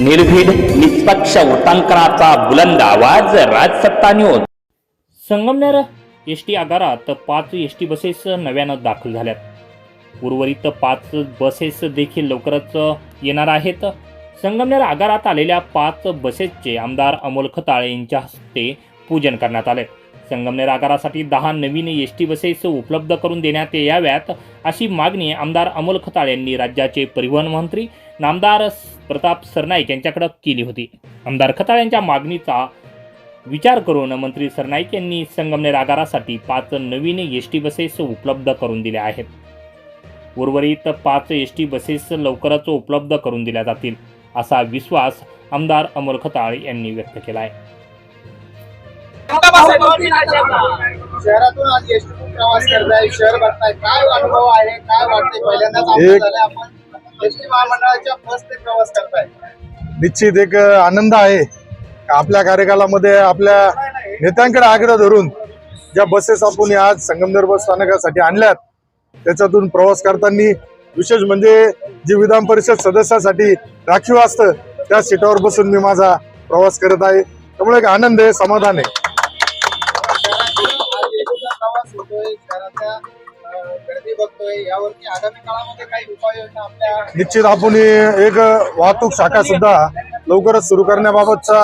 निर्भीड निष्पक्ष वृत्तांकनाचा बुलंद आवाज Rajsatta news Sangamner S T आगारात पाच एस टी बसेस नव्यानं दाखल झाल्यात. उर्वरित पाच बसेस देखील लवकरच येणार आहेत. संगमनेर आगारात आलेल्या पाच बसेसचे आमदार अमोल खताळे यांच्या हस्ते पूजन करण्यात आले संगमनेर आगारासाठी दहा नवीन एस टी बसेस उपलब्ध करून देण्यात याव्यात अशी मागणी आमदार अमोल खताळे यांनी राज्याचे परिवहन मंत्री नामदार प्रताप सरनाईक यांच्याकडे केली होती. आमदार खताळे यांच्या मागणीचा विचार करून मंत्री सरनाईक यांनी संगमनेर आगारासाठी पाच नवीन एस टी बसेस उपलब्ध करून दिल्या आहेत. उर्वरित पाच एस टी बसेस लवकरच उपलब्ध करून दिल्या जातील असा विश्वास आमदार अमोल खताळ यांनी व्यक्त केला आहे शहरातून आज एसटी प्रवास करताय शहर बघताय काय अनुभव आहे काय वाटतंय? पहिल्यांदाच आपण. एसटी महामंडळाच्या बसने प्रवास करताय. निश्चित एक आनंद आहे. आपल्या कार्यकालामध्ये आपल्या नेत्यांकडे आग्रह धरून ज्या बसेस आपण आज संगमनेर बस स्थानकासाठी आणल्यात त्याच्यातून प्रवास करताना विशेष म्हणजे जे विधान परिषद सदस्यासाठी राखीव असतं त्या सीटावर बसून मी माझा प्रवास करत आहे. त्यामुळे एक आनंद आहे समाधान आहे. गर्दी बघतोय. यावरती आगामी काळामध्ये काही उपाययोजना आपल्या निश्चित आपण एक वाहतूक शाखा सुद्धा लवकरच सुरू करण्याबाबतच्या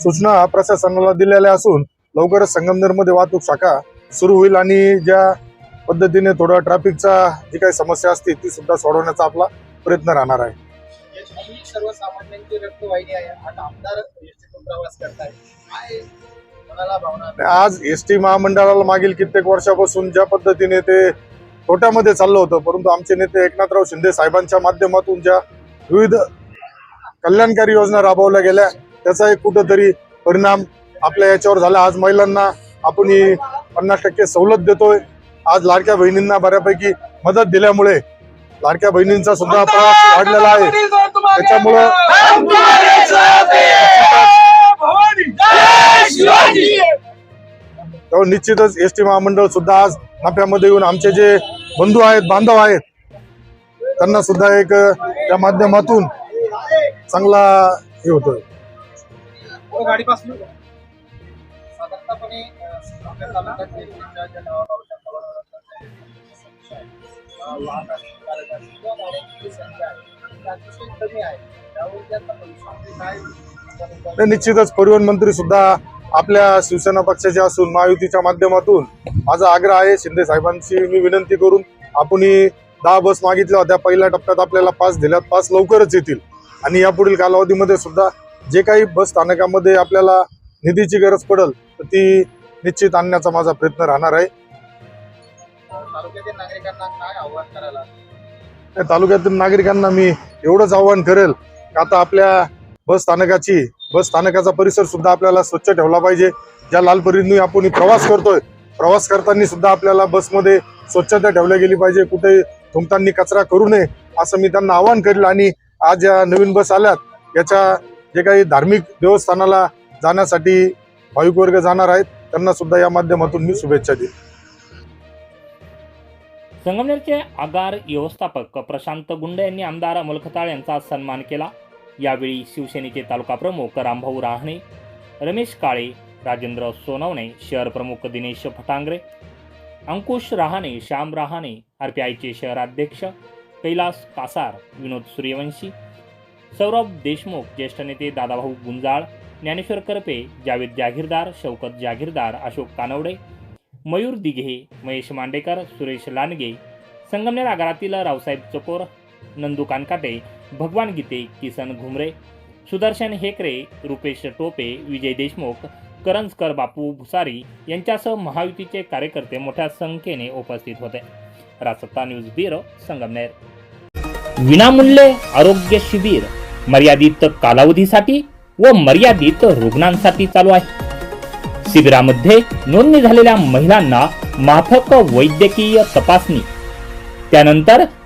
सूचना प्रशासनाला दिलेल्या असून लवकरच संगमनेरमध्ये वाहतूक शाखा सुरू होईल आणि ज्या पद्धतीने थोडं ट्रॅफिकचा जी काही समस्या असते ती सुद्धा सोडवण्याचा आपला प्रयत्न राहणार आहे. सर्वसामान्यांची रक्तवाहिनी आमदार प्रवास करताय. आज एस टी महामंडळाला मागील कित्येक वर्षापासून ज्या पद्धतीने ते तोट्यामध्ये चाललं होतं. परंतु आमचे नेते एकनाथराव शिंदे साहेबांच्या माध्यमातून ज्या विविध कल्याणकारी योजना राबवल्या गेल्या त्याचा एक कुठंतरी परिणाम आपल्या याच्यावर झाला. आज महिलांना आपण ही पन्नास टक्के सवलत देतोय. आज लाडक्या बहिणींना बऱ्यापैकी मदत दिल्यामुळे लाडक्या बहिणींचा सुद्धा प्रवास वाढलेला आहे. त्याच्यामुळं त्यामुळे निश्चितच एस टी महामंडळ सुद्धा आज नफ्यामध्ये येऊन आमचे जे बंधू आहेत बांधव आहेत त्यांना सुद्धा एक त्या माध्यमातून चांगला हे होतोय. नाही, निश्चितच परिवहन मंत्री सुद्धा आपल्या शिवसेना पक्षाचे असून महायुतीच्या माध्यमातून माझा आग्रह आहे शिंदे साहेबांची मी विनंती करून आपण ही दहा बस मागितल्या होत्या. पहिल्या टप्प्यात आपल्याला पाच दिल्यात. पाच लवकरच येतील. आणि यापुढील कालावधीमध्ये सुद्धा जे काही बस स्थानकामध्ये आपल्याला निधीची गरज पडेल तर ती निश्चित आणण्याचा माझा प्रयत्न राहणार आहे. तालुक्यातील नागरिकांना मी एवढंच आवाहन करेल की आता आपल्या बस स्थानकाची बस स्थानकाचा परिसर सुद्धा आपल्याला स्वच्छ ठेवला पाहिजे. ज्या लालपरीने आपण प्रवास करतोय प्रवास करताना सुद्धा आपल्याला बसमध्ये स्वच्छता ठेवल्या गेली पाहिजे. कुठे थुंकताना कचरा करू नये असं मी त्यांना आवाहन करेल. आणि आज या नवीन बस आल्यात याच्या जे काही धार्मिक देवस्थानाला जाण्यासाठी भाविक वर्ग जाणार आहेत त्यांना सुद्धा या माध्यमातून मी शुभेच्छा देईन. संगमनेरचे आगार व्यवस्थापक प्रशांत गुंड यांनी आमदार मुलखताळ यांचा सन्मान केला. यावेळी शिवसेनेचे तालुका प्रमुख रामभाऊ राहणे रमेश काळे राजेंद्र सोनवणे शहर प्रमुख दिनेश फटांगरे अंकुश रहाणे श्याम रहाणे आर पी शहराध्यक्ष कैलास कासार विनोद सूर्यवंशी सौरभ देशमुख ज्येष्ठ नेते दादाभाऊ गुंजाळ ज्ञानेश्वर करपे जावेद जागीरदार शौकत जागीरदार अशोक कानवडे मयूर दिघे महेश मांडेकर सुरेश लांडगे संगमनेर आगारातील रावसाहेब चकोर नंदू कानकाटे भगवान गीते किसन घुमरे सुदर्शन हेकरे रुपेश टोपे विजय देशमुख करंजकर बापू भुसारी यांच्यासह महायुतीचे कार्यकर्ते मोठ्या संख्येने उपस्थित होते. Rasatta news bureau Sangamner. विनामूल्य आरोग्य शिबिर मर्यादित कालावधीसाठी व मर्यादित रुग्णांसाठी चालू आहे. शिबिरामध्ये नोंदणी झालेल्या महिलांना माफक वैद्यकीय तपासणी. त्यानंतर